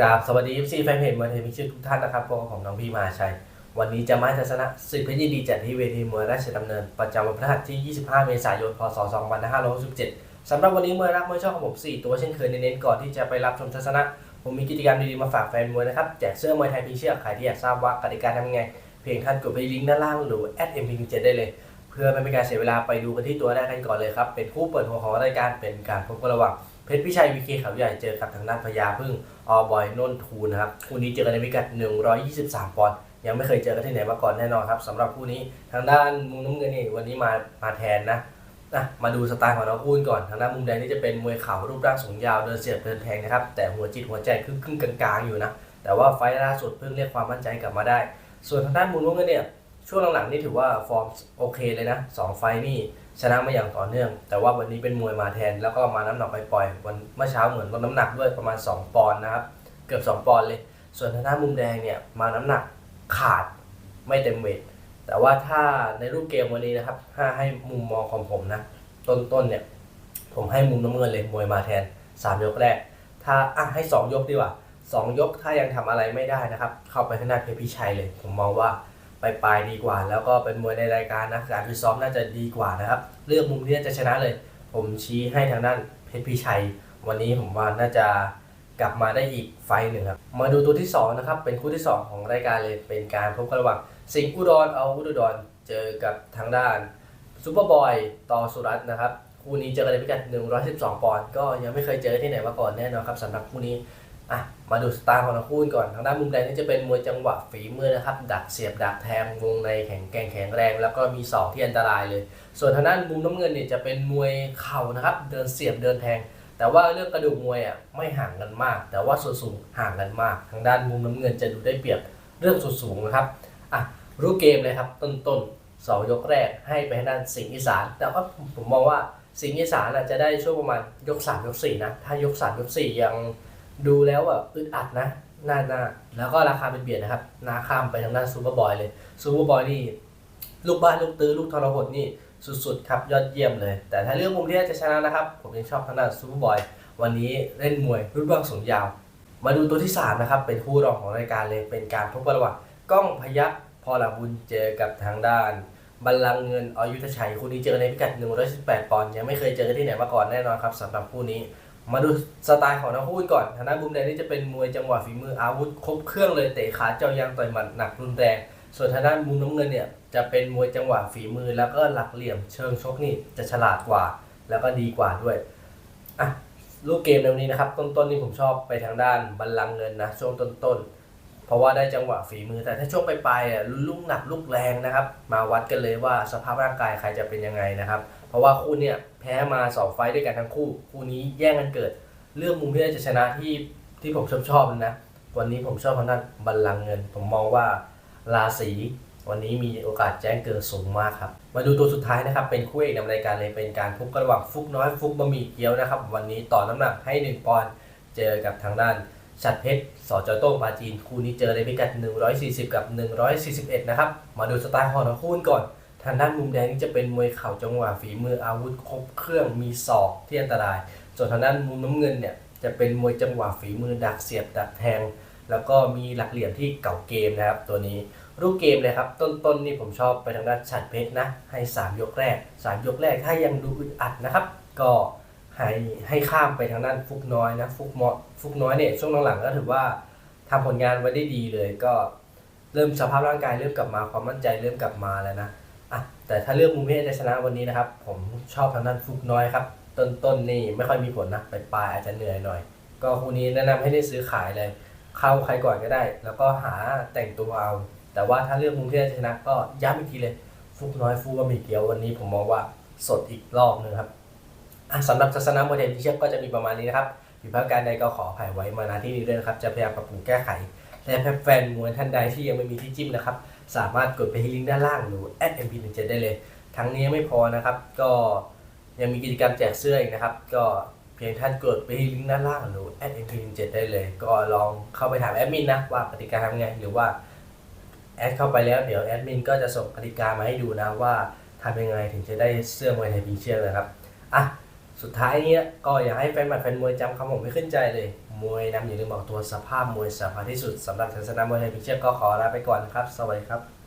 กราบสวัสดีซีแฟนเพจมวยไทยพิชิตทุกท่านนะครับพวกผมน้องพี่มาชัย วันนี้จะมาทัศนะศึกเพชรยินดีจัดที่เวทีมวยราชดำเนิน ประจำวันพฤหัสที่ 25 เมษายน พศ 2567สำหรับวันนี้มวยรักมวยชอบของผม 4 ตัวเช่นเคยเน้นก่อนที่จะไปรับชมทัศนะ ผมมีกิจกรรมดีๆมาฝากแฟนมวยนะครับ แจกเสื้อมวยไทยพิเชียใครที่อยากทราบว่ากติกาทำยังไง เพียงท่านกดไปลิงก์ด้านล่างหรือแอดเอ็มพีเได้เลย เพื่อไม่เป็นการเสียเวลาไปดูกันที่ตัวแรกกันก่อนเลยครับเป็นคู่เปิดหัวของรายการเป็นการพบกันระหว่าง เพชรพิชัยวีเคเขาใหญ่เจอกับทางด้านพญาพึ่งออบอยนนทูนะครับคู่นี้เจอกันในพิกัด 123 ปอนด์ยังไม่เคยเจอกันที่ไหนมาก่อนแน่นอนครับสำหรับคู่นี้ทางด้านมุมน้ำเงินนี่วันนี้มามาแทนนะอะมาดูสไตล์ของน้องคู่ก่อนทางด้านมุมแดงนี่จะเป็นมวยเข่ารูปร่างสูงยาวเดินเสียบเดินแทงนะครับแต่หัวจิตหัวใจครึ่งครึ่งกลางๆอยู่นะแต่ว่าไฟล์ล่าสุดเพิ่งเรียกความมั่นใจกลับมาได้ ส่วนทางด้านมุมน้ำเงินเนี่ย ช่วงหลังๆนี่ถือว่าฟอร์มโอเคเลยนะสองไฟนี่ชนะมาอย่างต่อเนื่อง แต่ว่าวันนี้เป็นมวยมาแทน แล้วก็มาน้ำหนักไปปล่อยวันเมื่อเช้าเหมือนลดน้ำหนักด้วยประมาณ 2 ปอนด์นะครับ เกือบ 2 ปอนด์เลย ส่วนทางด้านมุมแดงเนี่ยมาน้ำหนักขาดไม่เต็มเวทแต่ว่าถ้าในรูปเกมวันนี้นะครับถ้าให้มุมมองของผมนะต้นๆเนี่ยผมให้มุมน้ำเงินเลยมวยมาแทน 3 ยกแรก ถ้าอะให้ 2 ยกดีกว่า 2 ยกถ้ายังทำอะไรไม่ได้นะครับ เข้าไปข้างหน้าเพชรพิชัยเลย ผมมองว่า ไปปลายดีกว่า แล้วก็เป็นมวยในรายการนะการฟิตซ้อมน่าจะดีกว่านะครับ เลือกมุมที่น่าจะชนะเลย ผมชี้ให้ทางด้านเพชรพิชัย วันนี้ผมว่าน่าจะกลับมาได้อีกไฟหนึ่งครับมาดูตัวที่2นะครับเป็นคู่ที่ 2 ของรายการเลยเป็นการพบกันระหว่างสิงห์อุดรเอาอุดรเจอกับทางด้านซูเปอร์บอยต่อสุรัตน์นะครับคู่นี้เจอกันในพิกัด 112 ปอนด์ก็ยังไม่เคยเจอที่ไหนมาก่อนแน่นอนครับสำหรับคู่นี้ อะมาดูสไตล์ของทั้งคู่ก่อนทางด้านมุมแดงนี่จะเป็นมวยจังหวะฝีมือนะครับ ดักเสียบดักแทงวงในแข็งแกร่งแข็งแรง แล้วก็มีศอกที่อันตรายเลย ส่วนทางด้านมุมน้ำเงินเนี่ยจะเป็นมวยเข่านะครับ เดินเสียบเดินแทง แต่ว่าเรื่องกระดูกมวยอะไม่ห่างกันมาก แต่ว่าส่วนสูงห่างกันมาก ทางด้านมุมน้ำเงินจะดูได้เปรียบเรื่องส่วนสูงนะครับอะรู้เกมเลยครับต้นต้นๆสองยกแรกให้ไปทางด้านสิงห์อีสาน แต่ว่าผมมองว่าสิงห์อีสานอาจจะได้ช่วงประมาณยกสามยกสี่นะถ้ายกสามยกสี่ยัง ดูแล้วแบบอึดอัดนะหน้าหน้าแล้วก็ราคาเป็นเบียดนะครับนาข้ามไปทางด้านซูเปอร์บอยเลยซูเปอร์บอยนี่ลูกบ้านลูกตื้อลูกทรหดนี่สุดๆครับยอดเยี่ยมเลย แต่ถ้าเรื่องมุมที่จะชนะนะครับ ผมยังชอบทางด้านซูเปอร์บอยวันนี้เล่นมวยรูปร่างสูงยาว มาดูตัวที่ 3 นะครับ เป็นคู่รองของรายการเลยเป็นการพบกันระหว่างก้องพยัคพอลาบุญเจอกับทางด้านบัลลังเงินอยุธชัยคู่นี้เจอในพิกัด 118 ปอนด์ยังไม่เคยเจอที่ไหนมาก่อนแน่นอนครับสำหรับคู่นี้ มาดูสไตล์ของทั้งคู่ก่อนทางด้านมุมแดงนี่จะเป็นมวยจังหวะฝีมืออาวุธครบเครื่องเลยเตะขาเจาะยางต่อยหมัดหนักรุนแรง ส่วนทางด้านมุมน้ำเงินเนี่ยจะเป็นมวยจังหวะฝีมือแล้วก็หลักเหลี่ยมเชิงชกนี่จะฉลาดกว่า แล้วก็ดีกว่าด้วยอะลูกเกมในวันนี้นะครับ ต้นๆนี่ผมชอบไปทางด้านบัลลังก์เงินนะช่วงต้นๆ เพราะว่าได้จังหวะฝีมือแต่ถ้าช่วงปลายๆอะลูกหนักลูกแรงนะครับ มาวัดกันเลยว่าสภาพร่างกายใครจะเป็นยังไงนะครับ เพราะว่าคู่เนี่ยแพ้มาสองไฟต์ด้วยกันทั้งคู่ คู่นี้แย่งกันเกิด เรื่องมุมที่จะชนะที่ที่ผมชอบชอบเลยนะ วันนี้ผมชอบทางด้านบัลลังก์เงิน ผมมองว่าราศีวันนี้มีโอกาสแจ้งเกิดสูงมากครับ มาดูตัวสุดท้ายนะครับ เป็นคู่เอกนำรายการเลยเป็นการพบกันระหว่างฟุกน้อยฟุกบะหมี่เกี๊ยวนะครับ วันนี้ต่อน้ำหนักให้ 1 ปอนด์เจอกับทางด้านชัดเพชรสอจอยโต้งปาจีนคู่นี้เจอในพิกัด 140 กับ 141 นะครับ มาดูสไตล์ของทั้งคู่ก่อน ทางด้านมุมแดงนี่จะเป็นมวยเข่าจังหวะฝีมืออาวุธครบเครื่องมีศอกที่อันตราย ส่วนทางด้านมุมน้ำเงินเนี่ยจะเป็นมวยจังหวะฝีมือดักเสียบดักแทง แล้วก็มีหลักเหลี่ยมที่เก่าเกมนะครับ ตัวนี้รูปเกมเลยครับ ต้นๆนี่ผมชอบไปทางด้านฉัดเพชรนะ ให้ 3 ยกแรก 3 ยกแรกถ้ายังดูอึดอัดนะครับ ก็ให้ให้ข้ามไปทางด้านฟุกน้อยนะฟุกมอฟุกน้อยเนี่ยช่วงหลังๆก็ถือว่าทำผลงานไว้ได้ดีเลยก็เริ่มสภาพร่างกายเริ่มกลับมาความมั่นใจเริ่มกลับมาแล้วนะ อะแต่ถ้าเลือกมุมเพศจะชนะวันนี้นะครับ ผมชอบทางด้านฟุกน้อยครับ ต้นต้นนี่ไม่ค่อยมีผลนะไปปลายอาจจะเหนื่อยหน่อย ก็คู่นี้แนะนำให้ได้ซื้อขายเลย เข้าใครก่อนก็ได้ แล้วก็หาแต่งตัวเอา แต่ว่าถ้าเลือกมุมเพศจะชนะก็ย้ำอีกทีเลย ฟุกน้อยฟูบะหมี่เกี๊ยววันนี้ผมมองว่าสดอีกรอบหนึงครับสำหรับศาสนาโมเดลที่เชื่อก็จะมีประมาณนี้นะครับผิดพลาดการใดก็ขออภัยไว้มาณที่นี้ด้วยนะครับ จะพยายามปรับปรุงแก้ไข และแฟนมวยท่านใดที่ยังไม่มีที่จิ้มนะครับ สามารถกดไปที่ลิงก์ด้านล่างหรือ @mp17 ได้เลย ทั้งนี้ยังไม่พอนะครับ ก็ยังมีกิจกรรมแจกเสื้ออีกนะครับ ก็เพียงท่านกดไปที่ลิงก์ด้านล่างหรือ @mp17 ได้เลย ก็ลองเข้าไปถามแอดมินนะว่ากติกาทำไงหรือว่าแอดเข้าไปแล้วเดี๋ยวแอดมินก็จะส่งกติกามาให้ดูนะว่าทำยังไงถึงจะได้เสื้อมวยไทยพิเชียนะครับอะสุดท้ายเนี้ยก็อยากให้แฟนบัตรแฟนมวยจำคำผมไม่ขึ้นใจเลย มวยน้ำอย่าลืมบอกตัวสภาพมวยสภาพที่สุดสำหรับทัศนมวยไทยพิเชษก็ขอลาไปก่อนนะครับ สวัสดีครับ